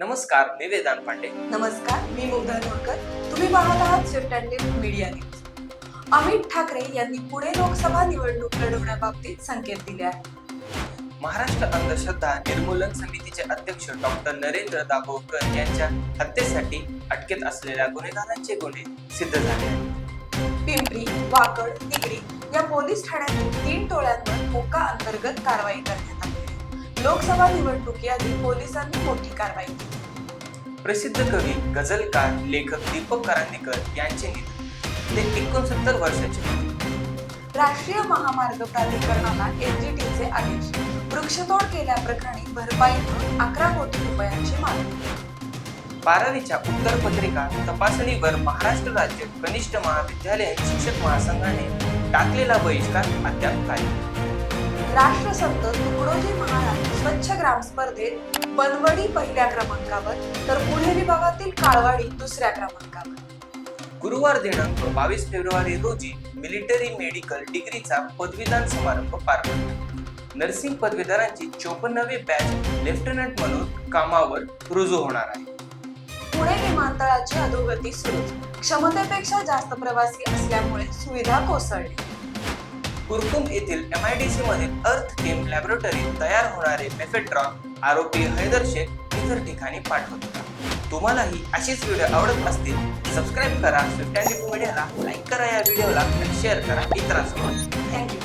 नमस्कार मी वेदांत पांडे. नमस्कार मी मुग्धा नोरकर तुम्ही पाहत आहात lift media news. Amit Thackeray यांनी पुणे लोकसभा निवडणूक लढवण्याबाबतीत संकेत दिले आहेत. महाराष्ट्र अंधश्रद्धा निर्मूलन समितीचे अध्यक्ष डॉक्टर नरेंद्र दाभोळकर यांच्या हत्येसाठी अटकेत असलेल्या गुन्हेगारांचे गुन्हे सिद्ध झाले आहेत. पिंपरी वाकड तिगरी या पोलीस ठाण्यातील तीन टोळ्यांवर मोका अंतर्गत कारवाई करण्यात. लोकसभा निवडणुकीआधी पोलिसांनी मोठी कारवाई केली. प्रसिद्ध कवी गझलकार लेखक दीपक करांनीकर यांचे निधन. ते एकोणसत्तर वर्षाचे. राष्ट्रीय महामार्ग प्राधिकरणाला एनजीटीचे आदेश. वृक्षतोड केल्याप्रकरणी भरपाई म्हणून अकरा कोटी रुपयांची मागणी. बारावीच्या उत्तरपत्रिका तपासणीवर महाराष्ट्र राज्य कनिष्ठ महाविद्यालयीन शिक्षक महासंघाने टाकलेला बहिष्कार अद्याप कायम. राष्ट्रसंत तुकडोजी महाराज स्वच्छ ग्राम स्पर्धेत बनवडी पहिल्या क्रमांकावर तर पुणे विभागातील काळवाडी दुसऱ्या क्रमांकावर. गुरुवार दिनांक बावीस फेब्रुवारी रोजी मिलिटरी मेडिकल डिग्रीचा पदवीदान समारंभ पार पडला. नर्सिंग पदवीधरांची चोपन्नावी बॅच लेफ्टनंट म्हणून कामावर रुजू होणार आहे. पुणे विमानतळाची अधोगती सुरू. क्षमतेपेक्षा जास्त प्रवासी असल्यामुळे सुविधा कोसळली. कुरकुम येथील एम आय डी सी मधील अर्थ केम लॅबोरेटरीत तयार होणारे मेफेट्रॉन आरोपी हैदर शेख इतर ठिकाणी पाठवत होता तुम्हालाही अशीच व्हिडिओ आवडत असतील सबस्क्राईब करा स्विफ्ट अँड मीडियाला लाईक करा या व्हिडिओला आणि शेअर करा इतरांसोबत